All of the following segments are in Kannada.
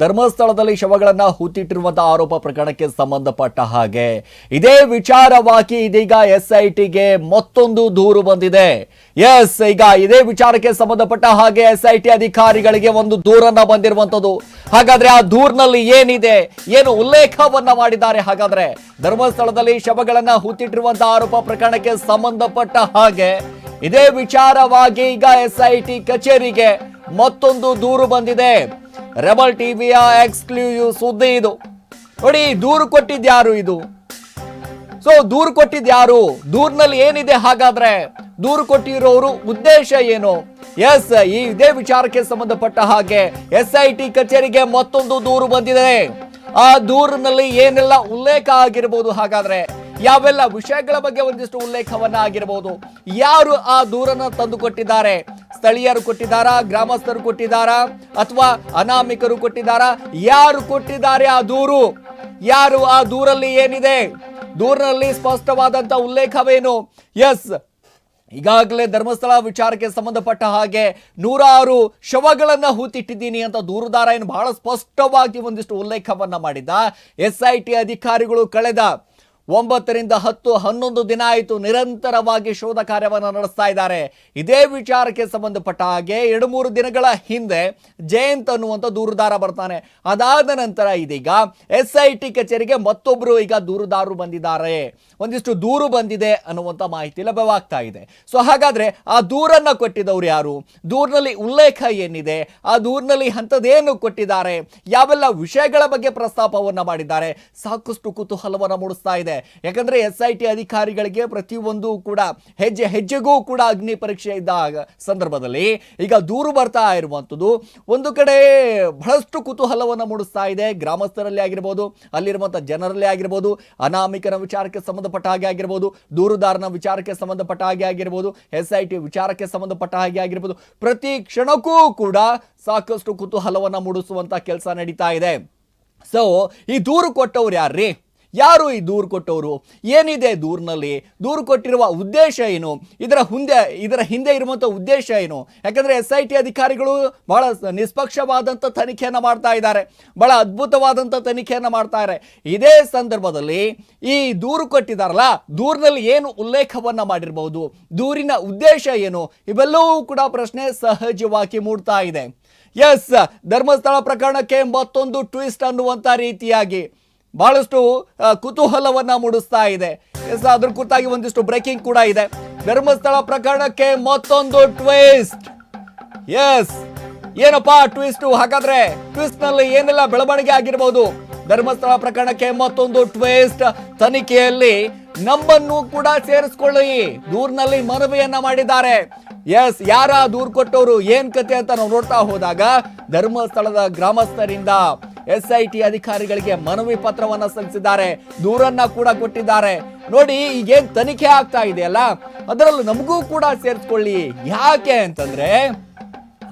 ಧರ್ಮಸ್ಥಳದಲ್ಲಿ ಶವಗಳನ್ನ ಹೂತಿಟ್ಟಿರುವಂತಹ ಆರೋಪ ಪ್ರಕರಣಕ್ಕೆ ಸಂಬಂಧಪಟ್ಟ ಹಾಗೆ. ಇದೇ ವಿಚಾರವಾಗಿ ಇದೀಗ ಎಸ್ ಐ ಟಿಗೆ ಮತ್ತೊಂದು ದೂರು ಬಂದಿದೆ. ಎಸ್, ಈಗ ಇದೇ ವಿಚಾರಕ್ಕೆ ಸಂಬಂಧಪಟ್ಟ ಹಾಗೆ ಎಸ್ ಐ ಟಿ ಅಧಿಕಾರಿಗಳಿಗೆ ಒಂದು ದೂರನ್ನ ಬಂದಿರುವಂತದ್ದು ಹಾಗಾದ್ರೆ ಆ ದೂರ್ನಲ್ಲಿ ಏನಿದೆ? ಏನು ಉಲ್ಲೇಖವನ್ನ ಮಾಡಿದ್ದಾರೆ? ಹಾಗಾದ್ರೆ ಧರ್ಮಸ್ಥಳದಲ್ಲಿ ಶವಗಳನ್ನ ಹೂತಿಟ್ಟಿರುವಂತಹ ಆರೋಪ ಪ್ರಕರಣಕ್ಕೆ ಸಂಬಂಧಪಟ್ಟ ಹಾಗೆ ಇದೇ ವಿಚಾರವಾಗಿ ಈಗ ಎಸ್ ಐ ಟಿ ಕಚೇರಿಗೆ ಮತ್ತೊಂದು ದೂರು ಬಂದಿದೆ. ರೆಬಲ್ ಟಿವಿಯ ಎಕ್ಸ್ಕ್ಲೂಸಿವ್ ಸುದ್ದಿ ಇದು. ನೋಡಿ, ದೂರು ಕೊಟ್ಟಿದ್ಯಾರು ಇದು? ಸೊ ದೂರು ಕೊಟ್ಟಿದ್ಯಾರು ದೂರ್ನಲ್ಲಿ ಏನಿದೆ ಹಾಗಾದ್ರೆ? ದೂರು ಕೊಟ್ಟಿರೋರು ಉದ್ದೇಶ ಏನು? ಎಸ್ ಈ ಇದೇ ವಿಚಾರಕ್ಕೆ ಸಂಬಂಧಪಟ್ಟ ಹಾಗೆ ಎಸ್ ಐ ಟಿ ಕಚೇರಿಗೆ ಮತ್ತೊಂದು ದೂರು ಬಂದಿದೆ. ಆ ದೂರಿನಲ್ಲಿ ಏನೆಲ್ಲ ಉಲ್ಲೇಖ ಆಗಿರಬಹುದು ಹಾಗಾದ್ರೆ? ಯಾವೆಲ್ಲ ವಿಷಯಗಳ ಬಗ್ಗೆ ಒಂದಿಷ್ಟು ಉಲ್ಲೇಖವನ್ನ ಆಗಿರಬಹುದು ಯಾರು ಆ ದೂರನ್ನ ತಂದು ಕೊಟ್ಟಿದ್ದಾರೆ ಸ್ಥಳೀಯರು ಕೊಟ್ಟಿದ್ದಾರಾ, ಗ್ರಾಮಸ್ಥರು ಕೊಟ್ಟಿದ್ದಾರಾ, ಅಥವಾ ಅನಾಮಿಕರು ಕೊಟ್ಟಿದ್ದಾರಾ? ಯಾರು ಕೊಟ್ಟಿದ್ದಾರೆ ಆ ದೂರು? ಯಾರು ಆ ದೂರಲ್ಲಿ ಏನಿದೆ? ದೂರಿನಲ್ಲಿ ಸ್ಪಷ್ಟವಾದಂತ ಉಲ್ಲೇಖವೇನು? ಎಸ್ ಈಗಾಗಲೇ ಧರ್ಮಸ್ಥಳ ವಿಚಾರಕ್ಕೆ ಸಂಬಂಧಪಟ್ಟ ಹಾಗೆ ನೂರಾರು ಶವಗಳನ್ನ ಹೂತಿಟ್ಟಿದ್ದೀನಿ ಅಂತ ದೂರುದಾರ ಏನು ಬಹಳ ಸ್ಪಷ್ಟವಾಗಿ ಒಂದಿಷ್ಟು ಉಲ್ಲೇಖವನ್ನ ಮಾಡಿದ್ದ. ಎಸ್ ಐ ಟಿ ಅಧಿಕಾರಿಗಳು ಕಳೆದ ಒಂಬತ್ತರಿಂದ ಹತ್ತು, ಹನ್ನೊಂದು ದಿನ ಆಯಿತು ನಿರಂತರವಾಗಿ ಶೋಧ ಕಾರ್ಯವನ್ನು ನಡೆಸ್ತಾ ಇದ್ದಾರೆ. ಇದೇ ವಿಚಾರಕ್ಕೆ ಸಂಬಂಧಪಟ್ಟ ಹಾಗೆ ಎರಡು ಮೂರು ದಿನಗಳ ಹಿಂದೆ ಜಯಂತ್ ಅನ್ನುವಂಥ ದೂರುದಾರ ಬರ್ತಾನೆ. ಅದಾದ ನಂತರ ಇದೀಗ ಎಸ್ ಐ ಟಿ ಕಚೇರಿಗೆ ಮತ್ತೊಬ್ಬರು ಈಗ ದೂರುದಾರರು ಬಂದಿದ್ದಾರೆ. ಒಂದಿಷ್ಟು ದೂರು ಬಂದಿದೆ ಅನ್ನುವಂಥ ಮಾಹಿತಿ ಲಭ್ಯವಾಗ್ತಾ ಇದೆ. ಸೊ ಹಾಗಾದರೆ ಆ ದೂರನ್ನು ಕೊಟ್ಟಿದ್ದವರು ಯಾರು? ದೂರಿನಲ್ಲಿ ಉಲ್ಲೇಖ ಏನಿದೆ? ಆ ದೂರಿನಲ್ಲಿ ಅಂಥದ್ದೇನು ಕೊಟ್ಟಿದ್ದಾರೆ? ಯಾವೆಲ್ಲ ವಿಷಯಗಳ ಬಗ್ಗೆ ಪ್ರಸ್ತಾಪವನ್ನು ಮಾಡಿದ್ದಾರೆ? ಸಾಕಷ್ಟು ಕುತೂಹಲವನ್ನು ಮೂಡಿಸ್ತಾ ಇದೆ. ಯಾಕಂದ್ರೆ ಎಸ್ ಐ ಟಿ ಅಧಿಕಾರಿಗಳಿಗೆ ಪ್ರತಿಯೊಂದು ಕೂಡ ಹೆಜ್ಜೆ ಹೆಜ್ಜೆಗೂ ಕೂಡ ಅಗ್ನಿ ಪರೀಕ್ಷೆ ಇದ್ದ ಸಂದರ್ಭದಲ್ಲಿ ಈಗ ದೂರು ಬರ್ತಾ ಇರುವಂಥದ್ದು. ಒಂದು ಕಡೆ ಬಹಳಷ್ಟು ಕುತೂಹಲವನ್ನು ಮೂಡಿಸ್ತಾ ಇದೆ. ಗ್ರಾಮಸ್ಥರಲ್ಲಿ ಆಗಿರ್ಬೋದು, ಅಲ್ಲಿರುವಂಥ ಜನರಲ್ಲಿ ಆಗಿರ್ಬೋದು, ಅನಾಮಿಕನ ವಿಚಾರಕ್ಕೆ ಸಂಬಂಧಪಟ್ಟ ಹಾಗೆ ಆಗಿರ್ಬೋದು, ದೂರುದಾರನ ವಿಚಾರಕ್ಕೆ ಸಂಬಂಧಪಟ್ಟ ಹಾಗೆ ಆಗಿರ್ಬೋದು ಎಸ್ ಐ ಟಿ ವಿಚಾರಕ್ಕೆ ಸಂಬಂಧಪಟ್ಟ ಹಾಗೆ ಆಗಿರ್ಬೋದು, ಪ್ರತಿ ಕ್ಷಣಕ್ಕೂ ಕೂಡ ಸಾಕಷ್ಟು ಕುತೂಹಲವನ್ನು ಮೂಡಿಸುವಂಥ ಕೆಲಸ ನಡೀತಾ ಇದೆ. ಸೊ ಈ ದೂರು ಕೊಟ್ಟವ್ರು ಯಾರ್ರೀ? ಯಾರು ಈ ದೂರು ಕೊಟ್ಟವರು? ಏನಿದೆ ದೂರಿನಲ್ಲಿ? ದೂರು ಕೊಟ್ಟಿರುವ ಉದ್ದೇಶ ಏನು? ಇದರ ಮುಂದೆ, ಇದರ ಹಿಂದೆ ಇರುವಂಥ ಉದ್ದೇಶ ಏನು? ಯಾಕಂದರೆ ಎಸ್ ಐ ಟಿ ಅಧಿಕಾರಿಗಳು ಬಹಳ ನಿಷ್ಪಕ್ಷವಾದಂಥ ತನಿಖೆಯನ್ನು ಮಾಡ್ತಾ ಇದ್ದಾರೆ. ಬಹಳ ಅದ್ಭುತವಾದಂಥ ತನಿಖೆಯನ್ನು ಮಾಡ್ತಾರೆ ಇದೇ ಸಂದರ್ಭದಲ್ಲಿ ಈ ದೂರು ಕೊಟ್ಟಿದ್ದಾರಲ್ಲ, ದೂರಿನಲ್ಲಿ ಏನು ಉಲ್ಲೇಖವನ್ನು ಮಾಡಿರಬಹುದು ದೂರಿನ ಉದ್ದೇಶ ಏನು? ಇವೆಲ್ಲವೂ ಕೂಡ ಪ್ರಶ್ನೆ ಸಹಜವಾಗಿ ಮೂಡ್ತಾ ಇದೆ. ಎಸ್ ಧರ್ಮಸ್ಥಳ ಪ್ರಕರಣಕ್ಕೆ ಮತ್ತೊಂದು ಟ್ವಿಸ್ಟ್ ಅನ್ನುವಂಥ ರೀತಿಯಾಗಿ. ಬಹಳಷ್ಟು ಕುತೂಹಲವನ್ನ ಮೂಡಿಸ್ತಾ ಇದೆ. ಎಸ್ ಅದ್ರ ಕುರಿತಾಗಿ ಒಂದಿಷ್ಟು ಬ್ರೇಕಿಂಗ್ ಕೂಡ ಇದೆ. ಧರ್ಮಸ್ಥಳ ಪ್ರಕರಣಕ್ಕೆ ಮತ್ತೊಂದು ಟ್ವಿಸ್ಟ್ ಎಸ್ ಏನಪ್ಪಾ ಟ್ವಿಸ್ಟ್ ಹಾಗಾದ್ರೆ ಟ್ವಿಸ್ಟ್ನಲ್ಲಿ ಏನೆಲ್ಲ ಬೆಳವಣಿಗೆ ಆಗಿರಬಹುದು ಧರ್ಮಸ್ಥಳ ಪ್ರಕರಣಕ್ಕೆ ಮತ್ತೊಂದು ಟ್ವಿಸ್ಟ್ ತನಿಖೆಯಲ್ಲಿ ನಮ್ಮನ್ನು ಕೂಡ ಸೇರಿಸ್ಕೊಳ್ಳಿ. ದೂರ್ನಲ್ಲಿ ಮನವಿಯನ್ನ ಮಾಡಿದ್ದಾರೆ. ಎಸ್ ಯಾರ ದೂರ್ ಕೊಟ್ಟವರು? ಏನ್ ಕತೆ ಅಂತ ನಾವು ನೋಡ್ತಾ ಹೋದಾಗ ಧರ್ಮಸ್ಥಳದ ಗ್ರಾಮಸ್ಥರಿಂದ ಎಸ್ ಐ ಟಿ ಅಧಿಕಾರಿಗಳಿಗೆ ಮನವಿ ಪತ್ರವನ್ನ ಸಲ್ಲಿಸಿದ್ದಾರೆ. ದೂರನ್ನ ಕೂಡ ಕೊಟ್ಟಿದ್ದಾರೆ. ನೋಡಿ, ಈಗೇನ್ ತನಿಖೆ ಆಗ್ತಾ ಇದೆಯಲ್ಲ ಅದರಲ್ಲೂ ನಮಗೂ ಕೂಡ ಸೇರಿಸ್ಕೊಳ್ಳಿ. ಯಾಕೆ ಅಂತಂದ್ರೆ,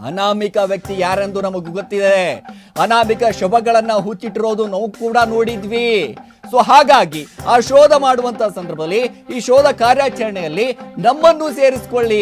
ಅನಾಮಿಕ ವ್ಯಕ್ತಿ ಯಾರೆಂದು ನಮಗೂ ಗೊತ್ತಿದೆ. ಅನಾಮಿಕ ಶವಗಳನ್ನ ಹುಚ್ಚಿಟ್ಟಿರೋದು ನಾವು ಕೂಡ ನೋಡಿದ್ವಿ. ಸೊ ಹಾಗಾಗಿ ಆ ಶೋಧ ಮಾಡುವಂತ ಸಂದರ್ಭದಲ್ಲಿ ಈ ಶೋಧ ಕಾರ್ಯಾಚರಣೆಯಲ್ಲಿ ನಮ್ಮನ್ನು ಸೇರಿಸಿಕೊಳ್ಳಿ.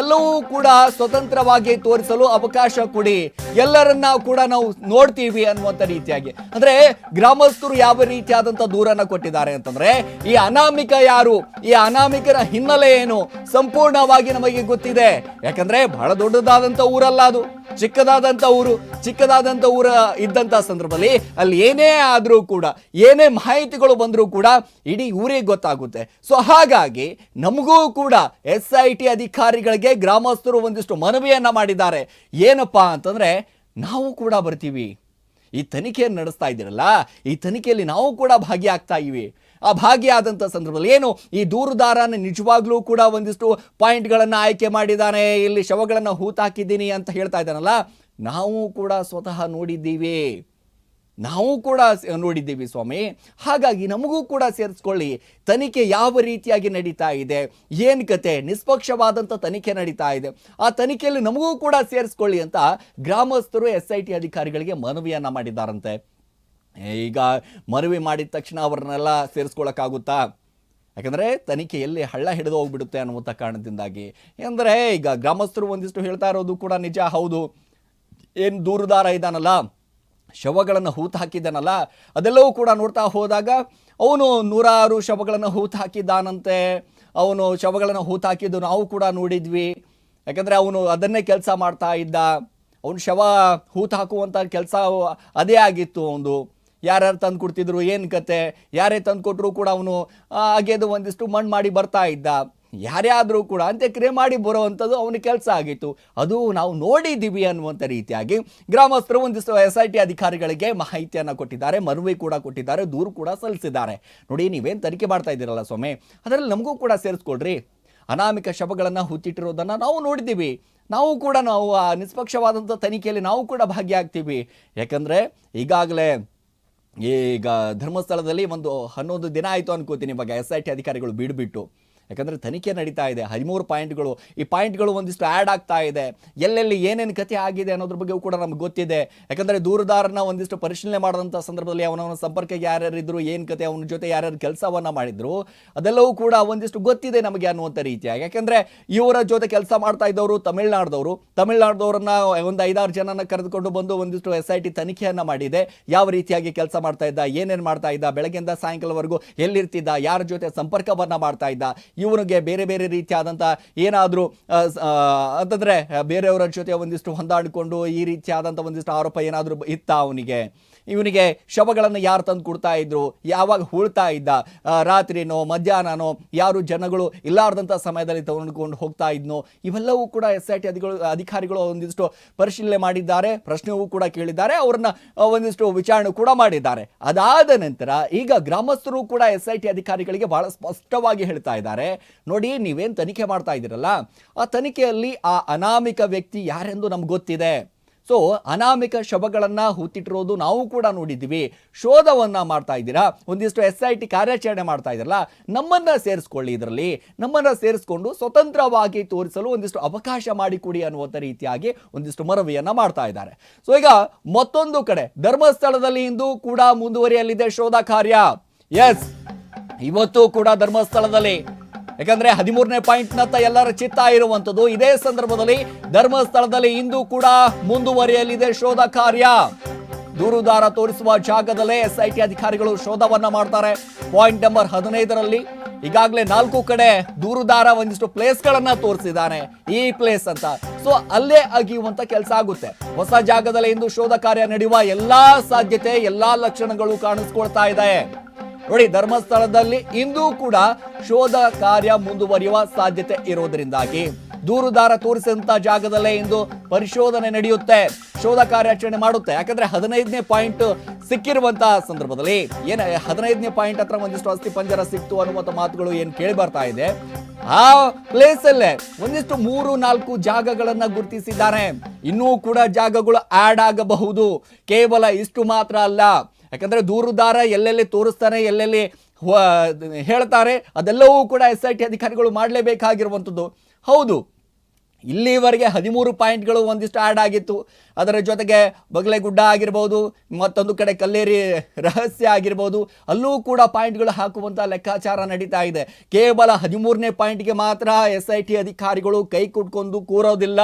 ಎಲ್ಲವೂ ಕೂಡ ಸ್ವತಂತ್ರವಾಗಿ ತೋರಿಸಲು ಅವಕಾಶ ಕೊಡಿ. ಎಲ್ಲರನ್ನ ಕೂಡ ನಾವು ನೋಡ್ತೀವಿ ಅನ್ನುವಂತ ರೀತಿಯಾಗಿ. ಅಂದ್ರೆ ಗ್ರಾಮಸ್ಥರು ಯಾವ ರೀತಿಯಾದಂತ ದೂರನ್ನ ಕೊಟ್ಟಿದ್ದಾರೆ ಅಂತಂದ್ರೆ ಈ ಅನಾಮಿಕ ಯಾರು? ಈ ಅನಾಮಿಕರ ಹಿನ್ನೆಲೆ ಏನು? ಸಂಪೂರ್ಣವಾಗಿ ನಮಗೆ ಗೊತ್ತಿದೆ. ಯಾಕಂದ್ರೆ ಬಹಳ ದೊಡ್ಡದಾದಂತ ಊರಲ್ಲ ಅದು. ಚಿಕ್ಕದಾದಂತ ಊರು, ಚಿಕ್ಕದಾದಂತ ಊರ ಇದ್ದಂತ ಸಂದರ್ಭದಲ್ಲಿ ಅಲ್ಲಿ ಏನೇ ಆದರೂ ಕೂಡ, ಏನೇ ಮಾಹಿತಿಗಳು ಬಂದರೂ ಕೂಡ ಇಡೀ ಊರಿಗೆ ಗೊತ್ತಾಗುತ್ತೆ. ಸೊ ಹಾಗಾಗಿ ನಮಗೂ ಕೂಡ ಎಸ್ ಐ ಟಿ ಅಧಿಕಾರಿಗಳಿಗೆ ಗ್ರಾಮಸ್ಥರು ಒಂದಿಷ್ಟು ಮನವಿಯನ್ನ ಮಾಡಿದ್ದಾರೆ. ಏನಪ್ಪಾ ಅಂತಂದ್ರೆ, ನಾವು ಕೂಡ ಬರ್ತೀವಿ. ಈ ತನಿಖೆಯನ್ನು ನಡೆಸ್ತಾ ಇದ್ದೀರಲ್ಲ, ಈ ತನಿಖೆಯಲ್ಲಿ ನಾವು ಕೂಡ ಭಾಗಿಯಾಗ್ತಾ ಇವಿ ಆ ಭಾಗಿಯಾದಂಥ ಸಂದರ್ಭದಲ್ಲಿ ಏನು? ಈ ದೂರುದಾರನ ನಿಜವಾಗ್ಲೂ ಕೂಡ ಒಂದಿಷ್ಟು ಪಾಯಿಂಟ್ಗಳನ್ನು ಆಯ್ಕೆ ಮಾಡಿದ್ದಾನೆ ಇಲ್ಲಿ ಶವಗಳನ್ನು ಹೂತಾಕಿದ್ದೀನಿ ಅಂತ ಹೇಳ್ತಾ ಇದ್ದಾನಲ್ಲ, ನಾವು ಕೂಡ ಸ್ವತಃ ನೋಡಿದ್ದೀವಿ. ನಾವು ಕೂಡ ನೋಡಿದ್ದೀವಿ ಸ್ವಾಮಿ. ಹಾಗಾಗಿ ನಮಗೂ ಕೂಡ ಸೇರಿಸ್ಕೊಳ್ಳಿ, ತನಿಖೆ ಯಾವ ರೀತಿಯಾಗಿ ನಡೀತಾ ಇದೆ, ಏನು ಕತೆ ನಿಷ್ಪಕ್ಷವಾದಂಥ ತನಿಖೆ ನಡೀತಾ ಇದೆ, ಆ ತನಿಖೆಯಲ್ಲಿ ನಮಗೂ ಕೂಡ ಸೇರಿಸ್ಕೊಳ್ಳಿ ಅಂತ ಗ್ರಾಮಸ್ಥರು, ಎಸ್ ಐ ಟಿ ಅಧಿಕಾರಿಗಳಿಗೆ ಮನವಿಯನ್ನ ಮಾಡಿದ್ದಾರಂತೆ. ಈಗ ಮನವಿ ಮಾಡಿದ ತಕ್ಷಣ ಅವ್ರನ್ನೆಲ್ಲ ಸೇರಿಸ್ಕೊಳ್ಳೋಕ್ಕಾಗುತ್ತಾ ಯಾಕಂದರೆ ತನಿಖೆಯಲ್ಲಿ ಹಳ್ಳ ಹಿಡಿದು ಹೋಗ್ಬಿಡುತ್ತೆ ಅನ್ನುವಂಥ ಕಾರಣದಿಂದಾಗಿ. ಅಂದರೆ ಈಗ ಗ್ರಾಮಸ್ಥರು ಒಂದಿಷ್ಟು ಹೇಳ್ತಾ ಇರೋದು ಕೂಡ ನಿಜ, ಹೌದು. ಏನು ದೂರುದಾರ ಇದ್ದಾನಲ್ಲ ಶವಗಳನ್ನು ಹೂತು ಹಾಕಿದ್ದಾನಲ್ಲ? ಅದೆಲ್ಲವೂ ಕೂಡ ನೋಡ್ತಾ ಹೋದಾಗ ಅವನು ನೂರಾರು ಶವಗಳನ್ನು ಹೂತು ಹಾಕಿದ್ದಾನಂತೆ. ಅವನು ಶವಗಳನ್ನು ಹೂತು ಹಾಕಿದ್ದು ನಾವು ಕೂಡ ನೋಡಿದ್ವಿ. ಯಾಕಂದರೆ ಅವನು ಅದನ್ನೇ ಕೆಲಸ ಮಾಡ್ತಾ ಇದ್ದ. ಅವನು ಶವ ಹೂತು ಹಾಕುವಂಥ ಕೆಲಸ ಅದೇ ಆಗಿತ್ತು ಅವನು ಯಾರ್ಯಾರು ತಂದು ಕೊಡ್ತಿದ್ರು, ಏನು ಕತೆ, ಯಾರೇ ತಂದು ಕೊಟ್ಟರು ಕೂಡ ಅವನು ಅಗೆದು ಒಂದಿಷ್ಟು ಮಣ್ಣು ಮಾಡಿ ಬರ್ತಾ ಇದ್ದ. ಯಾರೇ ಆದರೂ ಕೂಡ ಅಂತ್ಯಕ್ರಿಯೆ ಮಾಡಿ ಬರುವಂಥದ್ದು ಅವನ ಕೆಲಸ ಆಗಿತ್ತು. ಅದು ನಾವು ನೋಡಿದ್ದೀವಿ ಅನ್ನುವಂಥ ರೀತಿಯಾಗಿ ಗ್ರಾಮಸ್ಥರು ಒಂದಿಷ್ಟು ಎಸ್ ಐ ಟಿ ಅಧಿಕಾರಿಗಳಿಗೆ ಮಾಹಿತಿಯನ್ನು ಕೊಟ್ಟಿದ್ದಾರೆ ಮನವಿ ಕೂಡ ಕೊಟ್ಟಿದ್ದಾರೆ, ದೂರು ಕೂಡ ಸಲ್ಲಿಸಿದ್ದಾರೆ. ನೋಡಿ, ನೀವೇನು ತನಿಖೆ ಮಾಡ್ತಾ ಇದ್ದೀರಲ್ಲ ಸ್ವಾಮಿ? ಅದರಲ್ಲಿ ನಮಗೂ ಕೂಡ ಸೇರಿಸ್ಕೊಳ್ರಿ. ಅನಾಮಿಕ ಶವಗಳನ್ನು ಹುತ್ತಿಟ್ಟಿರೋದನ್ನು ನಾವು ನೋಡಿದ್ದೀವಿ. ನಾವು ಕೂಡ ನಾವು ನಿಷ್ಪಕ್ಷವಾದಂಥ ತನಿಖೆಯಲ್ಲಿ ನಾವು ಕೂಡ ಭಾಗಿಯಾಗ್ತೀವಿ. ಯಾಕಂದರೆ ಈಗಾಗಲೇ ಈಗ ಧರ್ಮಸ್ಥಳದಲ್ಲಿ ಒಂದು ಹನ್ನೊಂದು ದಿನ ಆಯಿತು ಅನ್ಕೋತೀನಿ ಇವಾಗ ಎಸ್ ಐ ಟಿ ಅಧಿಕಾರಿಗಳು ಬಿಡುಬಿಟ್ಟು. ಯಾಕಂದರೆ ತನಿಖೆ ನಡೀತಾ ಇದೆ, ಹದಿಮೂರು ಪಾಯಿಂಟ್ಗಳು. ಈ ಪಾಯಿಂಟ್ಗಳು ಒಂದಿಷ್ಟು ಆ್ಯಡ್ ಆಗ್ತಾ ಇದೆ. ಎಲ್ಲೆಲ್ಲಿ ಏನೇನು ಕಥೆ ಆಗಿದೆ ಅನ್ನೋದ್ರ ಬಗ್ಗೆಯೂ ಕೂಡ ನಮ್ಗೆ ಗೊತ್ತಿದೆ. ಯಾಕಂದರೆ ದೂರದಾರನ ಒಂದಿಷ್ಟು ಪರಿಶೀಲನೆ ಮಾಡಿದಂಥ ಸಂದರ್ಭದಲ್ಲಿ ಅವನವನ ಸಂಪರ್ಕಕ್ಕೆ ಯಾರ್ಯಾರು ಇದ್ರು, ಏನು ಕತೆ ಅವನ ಜೊತೆ ಯಾರ್ಯಾರು ಕೆಲಸವನ್ನು ಮಾಡಿದ್ರು, ಅದೆಲ್ಲವೂ ಕೂಡ ಒಂದಿಷ್ಟು ಗೊತ್ತಿದೆ ನಮಗೆ ಅನ್ನುವಂಥ ರೀತಿಯಾಗಿ. ಯಾಕೆಂದರೆ ಇವರ ಜೊತೆ ಕೆಲಸ ಮಾಡ್ತಾ ಇದ್ದವರು ತಮಿಳ್ನಾಡ್ದವರು. ತಮಿಳ್ನಾಡ್ದವ್ರನ್ನ ಒಂದು ಐದಾರು ಜನನ ಕರೆದುಕೊಂಡು ಬಂದು ಒಂದಿಷ್ಟು ಎಸ್ ಐ ಟಿ ತನಿಖೆಯನ್ನು ಮಾಡಿದೆ. ಯಾವ ರೀತಿಯಾಗಿ ಕೆಲಸ ಮಾಡ್ತಾ ಇದ್ದ, ಏನೇನು ಮಾಡ್ತಾ ಇದ್ದ, ಬೆಳಗ್ಗೆಯಿಂದ ಸಾಯಂಕಾಲವರೆಗೂ ಎಲ್ಲಿರ್ತಿದ್ದ, ಯಾರ ಜೊತೆ ಸಂಪರ್ಕವನ್ನು ಮಾಡ್ತಾ ಇದ್ದ ಇವನಿಗೆ ಬೇರೆ ಬೇರೆ ರೀತಿಯಾದಂಥ ಏನಾದರೂ ಅಂತಂದರೆ ಬೇರೆಯವರ ಜೊತೆ ಒಂದಿಷ್ಟು ಹೊಂದಾಡಿಕೊಂಡು ಈ ರೀತಿಯಾದಂಥ ಒಂದಿಷ್ಟು ಆರೋಪ ಏನಾದರೂ ಇತ್ತ ಅವನಿಗೆ? ಇವನಿಗೆ ಶವಗಳನ್ನು ಯಾರು ತಂದು ಕೊಡ್ತಾ ಇದ್ರು? ಯಾವಾಗ ಹೂಳ್ತಾ ಇದ್ದ? ರಾತ್ರಿನೋ, ಮಧ್ಯಾಹ್ನನೋ, ಯಾರು ಜನಗಳು ಇಲ್ಲಾರ್ದಂಥ ಸಮಯದಲ್ಲಿ ತಗೊಂಡ್ಕೊಂಡು ಹೋಗ್ತಾ ಇದ್ನೋ? ಇವೆಲ್ಲವೂ ಕೂಡ ಎಸ್ ಐ ಟಿ ಅಧಿಗಳು, ಅಧಿಕಾರಿಗಳು ಒಂದಿಷ್ಟು ಪರಿಶೀಲನೆ ಮಾಡಿದ್ದಾರೆ, ಪ್ರಶ್ನೆಯೂ ಕೂಡ ಕೇಳಿದ್ದಾರೆ, ಅವರನ್ನು ಒಂದಿಷ್ಟು ವಿಚಾರಣೆ ಕೂಡ ಮಾಡಿದ್ದಾರೆ. ಅದಾದ ನಂತರ ಈಗ ಗ್ರಾಮಸ್ಥರು ಕೂಡ ಎಸ್ ಐ ಟಿ ಅಧಿಕಾರಿಗಳಿಗೆ ಬಹಳ ಸ್ಪಷ್ಟವಾಗಿ ಹೇಳ್ತಾ ಇದ್ದಾರೆ. ನೋಡಿ, ನೀವೇನು ತನಿಖೆ ಮಾಡ್ತಾ ಇದ್ದೀರಲ್ಲ? ಆ ತನಿಖೆಯಲ್ಲಿ ಆ ಅನಾಮಿಕ ವ್ಯಕ್ತಿ ಯಾರೆಂದು ನಮ್ಗೆ ಗೊತ್ತಿದೆ. ಸೊ ಅನಾಮಿಕ ಶವಗಳನ್ನು ಹೂತಿಟ್ಟಿರೋದು ನಾವು ಕೂಡ ನೋಡಿದ್ದೀವಿ. ಶೋಧವನ್ನು ಮಾಡ್ತಾ ಇದ್ದೀರಾ? ಒಂದಿಷ್ಟು ಎಸ್ ಐ ಟಿ ಕಾರ್ಯಾಚರಣೆ ಮಾಡ್ತಾ ಇದ್ದೀರಲ್ಲ? ನಮ್ಮನ್ನ ಸೇರಿಸ್ಕೊಳ್ಳಿ ಇದರಲ್ಲಿ. ನಮ್ಮನ್ನ ಸೇರಿಸ್ಕೊಂಡು ಸ್ವತಂತ್ರವಾಗಿ ತೋರಿಸಲು ಒಂದಿಷ್ಟು ಅವಕಾಶ ಮಾಡಿಕೊಡಿ ಅನ್ನುವಂಥ ರೀತಿಯಾಗಿ ಒಂದಿಷ್ಟು ಮನವಿಯನ್ನು ಮಾಡ್ತಾ ಇದ್ದಾರೆ. ಸೊ ಈಗ ಮತ್ತೊಂದು ಕಡೆ, ಧರ್ಮಸ್ಥಳದಲ್ಲಿ ಇಂದು ಕೂಡ ಮುಂದುವರಿಯಲಿದೆ ಶೋಧ ಕಾರ್ಯ. ಎಸ್ ಇವತ್ತು ಕೂಡ ಧರ್ಮಸ್ಥಳದಲ್ಲಿ. ಯಾಕಂದ್ರೆ ಹದಿಮೂರನೇ ಪಾಯಿಂಟ್ ನತ್ತ ಎಲ್ಲರ ಚಿತ್ತ ಇರುವಂತದ್ದು ಇದೇ ಸಂದರ್ಭದಲ್ಲಿ ಧರ್ಮಸ್ಥಳದಲ್ಲಿ ಇಂದು ಕೂಡ ಮುಂದುವರಿಯಲಿದೆ ಶೋಧ ಕಾರ್ಯ. ದೂರುದಾರ ತೋರಿಸುವ ಜಾಗದಲ್ಲೇ ಎಸ್ ಐ ಟಿ ಅಧಿಕಾರಿಗಳು ಶೋಧವನ್ನ ಮಾಡ್ತಾರೆ. ಪಾಯಿಂಟ್ ನಂಬರ್ ಹದಿನೈದರಲ್ಲಿ ಈಗಾಗಲೇ ನಾಲ್ಕು ಕಡೆ ದೂರುದಾರ ಒಂದಿಷ್ಟು ಪ್ಲೇಸ್ ಗಳನ್ನ ತೋರಿಸಿದ್ದಾನೆ. ಈ ಪ್ಲೇಸ್ ಅಂತ. ಸೊ ಅಲ್ಲೇ ಅಗಿಯುವಂತ ಕೆಲಸ ಆಗುತ್ತೆ. ಹೊಸ ಜಾಗದಲ್ಲಿ ಇಂದು ಶೋಧ ಕಾರ್ಯ ನಡೆಯುವ ಎಲ್ಲಾ ಸಾಧ್ಯತೆ, ಎಲ್ಲಾ ಲಕ್ಷಣಗಳು ಕಾಣಿಸ್ಕೊಳ್ತಾ ಇದೆ. ನೋಡಿ, ಧರ್ಮಸ್ಥಳದಲ್ಲಿ ಇಂದೂ ಕೂಡ ಶೋಧ ಕಾರ್ಯ ಮುಂದುವರಿಯುವ ಸಾಧ್ಯತೆ ಇರುವುದರಿಂದಾಗಿ ದೂರುದಾರ ತೋರಿಸಿದಂತ ಜಾಗದಲ್ಲೇ ಇಂದು ಪರಿಶೋಧನೆ ನಡೆಯುತ್ತೆ, ಶೋಧ ಕಾರ್ಯಾಚರಣೆ ಮಾಡುತ್ತೆ. ಯಾಕಂದ್ರೆ ಹದಿನೈದನೇ ಪಾಯಿಂಟ್ ಸಿಕ್ಕಿರುವಂತಹ ಸಂದರ್ಭದಲ್ಲಿ ಏನ, ಹದಿನೈದನೇ ಪಾಯಿಂಟ್ ಹತ್ರ ಒಂದಿಷ್ಟು ಅಸ್ಥಿ ಪಂಜರ ಸಿಕ್ತು ಅನ್ನುವಂಥ ಮಾತುಗಳು ಏನ್ ಕೇಳಿ ಬರ್ತಾ ಇದೆ? ಆ ಪ್ಲೇಸ್ ಅಲ್ಲೇ ಒಂದಿಷ್ಟು ಮೂರು, ನಾಲ್ಕು ಜಾಗಗಳನ್ನ ಗುರುತಿಸಿದ್ದಾರೆ. ಇನ್ನೂ ಕೂಡ ಜಾಗಗಳು ಆಡ್ ಆಗಬಹುದು. ಕೇವಲ ಇಷ್ಟು ಮಾತ್ರ ಅಲ್ಲ ಯಾಕಂದ್ರೆ ದೂರುದಾರ ಎಲ್ಲೆಲ್ಲಿ ತೋರಿಸ್ತಾನೆ ಎಲ್ಲೆಲ್ಲಿ ಹೇಳ್ತಾರೆ, ಅದೆಲ್ಲವೂ ಕೂಡ ಎಸ್ ಐ ಟಿ ಅಧಿಕಾರಿಗಳು ಮಾಡಲೇಬೇಕಾಗಿರುವಂಥದ್ದು. ಹೌದು, ಇಲ್ಲಿವರೆಗೆ ಹದಿಮೂರು ಪಾಯಿಂಟ್ಗಳು ಒಂದಿಷ್ಟು ಆ್ಯಡ್ ಆಗಿತ್ತು. ಅದರ ಜೊತೆಗೆ ಬಗಲೆಗುಡ್ಡ ಆಗಿರ್ಬೋದು, ಮತ್ತೊಂದು ಕಡೆ ಕಲ್ಲೇರಿ ರಹಸ್ಯ ಆಗಿರ್ಬೋದು, ಅಲ್ಲೂ ಕೂಡ ಪಾಯಿಂಟ್ಗಳು ಹಾಕುವಂಥ ಲೆಕ್ಕಾಚಾರ ನಡೀತಾ ಇದೆ. ಕೇವಲ ಹದಿಮೂರನೇ ಪಾಯಿಂಟ್ಗೆ ಮಾತ್ರ ಎಸ್ ಐ ಟಿ ಅಧಿಕಾರಿಗಳು ಕೈ ಕುಟ್ಕೊಂಡು ಕೂರೋದಿಲ್ಲ.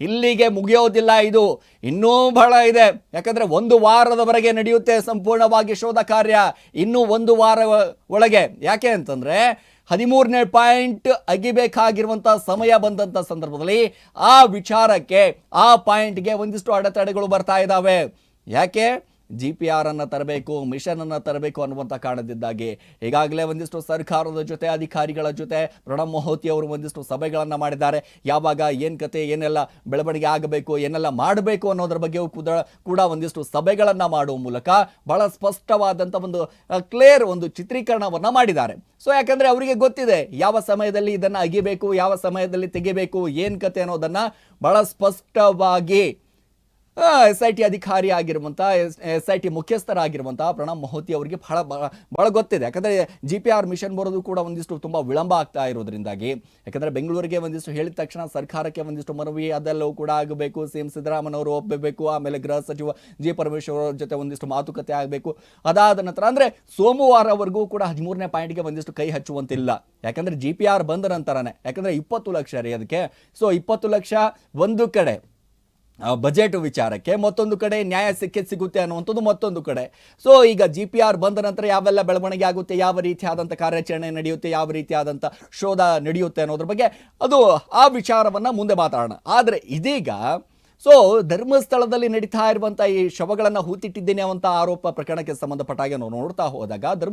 ಇಲ್ಲಿಗೆ ಮುಗಿಯೋದಿಲ್ಲ ಇದು. ಇನ್ನೂ ಬಹಳ ಇದೆ. ಯಾಕಂದರೆ ಒಂದು ವಾರದವರೆಗೆ ನಡೆಯುತ್ತೆ ಸಂಪೂರ್ಣವಾಗಿ ಶೋಧ ಕಾರ್ಯ. ಇನ್ನೂ ಒಂದು ವಾರ ಒಳಗೆ. ಯಾಕೆ ಅಂತಂದರೆ ಹದಿಮೂರನೇ ಪಾಯಿಂಟ್ ಅಗಿಬೇಕಾಗಿರುವಂಥ ಸಮಯ ಬಂದಂಥ ಸಂದರ್ಭದಲ್ಲಿ ಆ ವಿಚಾರಕ್ಕೆ ಆ ಪಾಯಿಂಟ್ಗೆ ಒಂದಿಷ್ಟು ಅಡೆತಡೆಗಳು ಬರ್ತಾ ಇದ್ದಾವೆ. ಯಾಕೆ? ಜಿ ಪಿ ಆರ್ ಅನ್ನ ತರಬೇಕು ಮಿಷನ್ ಅನ್ನು ತರಬೇಕು ಅನ್ನುವಂಥ ಕಾರಣದಿಂದಾಗಿ ಈಗಾಗಲೇ ಒಂದಿಷ್ಟು ಸರ್ಕಾರದ ಜೊತೆ, ಅಧಿಕಾರಿಗಳ ಜೊತೆ ಪ್ರಣಬ್ ಮೊಹೋತಿ ಅವರು ಒಂದಿಷ್ಟು ಸಭೆಗಳನ್ನು ಮಾಡಿದ್ದಾರೆ. ಯಾವಾಗ ಏನು ಕತೆ, ಏನೆಲ್ಲ ಬೆಳವಣಿಗೆ ಆಗಬೇಕು, ಏನೆಲ್ಲ ಮಾಡಬೇಕು ಅನ್ನೋದ್ರ ಬಗ್ಗೆಯೂ ಕೂಡ ಒಂದಿಷ್ಟು ಸಭೆಗಳನ್ನು ಮಾಡುವ ಮೂಲಕ ಬಹಳ ಸ್ಪಷ್ಟವಾದಂಥ ಒಂದು ಕ್ಲಿಯರ್ ಒಂದು ಚಿತ್ರೀಕರಣವನ್ನು ಮಾಡಿದ್ದಾರೆ. ಸೊ ಯಾಕಂದ್ರೆ ಅವರಿಗೆ ಗೊತ್ತಿದೆ ಯಾವ ಸಮಯದಲ್ಲಿ ಇದನ್ನು ಅಗಿಬೇಕು, ಯಾವ ಸಮಯದಲ್ಲಿ ತೆಗಿಬೇಕು, ಏನು ಕತೆ ಅನ್ನೋದನ್ನ ಬಹಳ ಸ್ಪಷ್ಟವಾಗಿ ಎಸ್ ಐ ಟಿ ಅಧಿಕಾರಿ ಆಗಿರುವಂಥ ಎಸ್ ಐ ಟಿ ಮುಖ್ಯಸ್ಥರಾಗಿರುವಂಥ ಪ್ರಣಬ್ ಮಹೋತಿ ಅವರಿಗೆ ಬಹಳ ಬಹಳ ಗೊತ್ತಿದೆ. ಯಾಕಂದರೆ ಜಿ ಪಿ ಆರ್ ಮಿಷನ್ ಬರೋದು ಕೂಡ ಒಂದಿಷ್ಟು ತುಂಬ ವಿಳಂಬ ಆಗ್ತಾ ಇರೋದ್ರಿಂದಾಗಿ. ಯಾಕಂದರೆ ಬೆಂಗಳೂರಿಗೆ ಒಂದಿಷ್ಟು ಹೇಳಿದ ತಕ್ಷಣ ಸರ್ಕಾರಕ್ಕೆ ಒಂದಿಷ್ಟು ಮನವಿ, ಅದೆಲ್ಲವೂ ಕೂಡ ಆಗಬೇಕು. ಸಿ ಎಂ ಸಿದ್ದರಾಮಯ್ಯನವರು ಒಪ್ಪಬೇಕು. ಆಮೇಲೆ ಗೃಹ ಸಚಿವ ಜಿ ಪರಮೇಶ್ವರ್ ಅವರ ಜೊತೆ ಒಂದಿಷ್ಟು ಮಾತುಕತೆ ಆಗಬೇಕು. ಅದಾದ ನಂತರ ಅಂದರೆ ಸೋಮವಾರವರೆಗೂ ಕೂಡ ಹದಿಮೂರನೇ ಪಾಯಿಂಟ್ಗೆ ಒಂದಿಷ್ಟು ಕೈ ಹಚ್ಚುವಂತಿಲ್ಲ. ಯಾಕಂದರೆ ಜಿ ಪಿ ಆರ್ ಬಂದ ನಂತರನೇ. ಯಾಕಂದರೆ ಇಪ್ಪತ್ತು ಲಕ್ಷ ರೀ ಅದಕ್ಕೆ. ಸೊ ಇಪ್ಪತ್ತು ಲಕ್ಷ ಒಂದು ಕಡೆ. ಬಜೆಟ್ ವಿಚಾರಕ್ಕೆ ಮತ್ತೊಂದು ಕಡೆ ನ್ಯಾಯ ಸಿಕ್ಕೇ ಸಿಗುತ್ತೆ ಅನ್ನುವಂಥದ್ದು ಮತ್ತೊಂದು ಕಡೆ. ಸೊ ಈಗ ಜಿ ಪಿ ಆರ್ ಬಂದ ನಂತರ ಯಾವೆಲ್ಲ ಬೆಳವಣಿಗೆ ಆಗುತ್ತೆ, ಯಾವ ರೀತಿಯಾದಂಥ ಕಾರ್ಯಾಚರಣೆ ನಡೆಯುತ್ತೆ, ಯಾವ ರೀತಿಯಾದಂಥ ಶೋಧ ನಡೆಯುತ್ತೆ ಅನ್ನೋದ್ರ ಬಗ್ಗೆ ಅದು ಆ ವಿಚಾರವನ್ನು ಮುಂದೆ ಮಾತಾಡೋಣ. ಆದರೆ ಇದೀಗ ಸೊ ಧರ್ಮಸ್ಥಳದಲ್ಲಿ ನಡೀತಾ ಇರುವಂಥ ಈ ಶವಗಳನ್ನು ಹೂತಿಟ್ಟಿದ್ದೇನೆ ಅಂತ ಆರೋಪ ಪ್ರಕರಣಕ್ಕೆ ಸಂಬಂಧಪಟ್ಟಾಗೆ ನಾವು ನೋಡ್ತಾ ಹೋದಾಗ, ಧರ್ಮ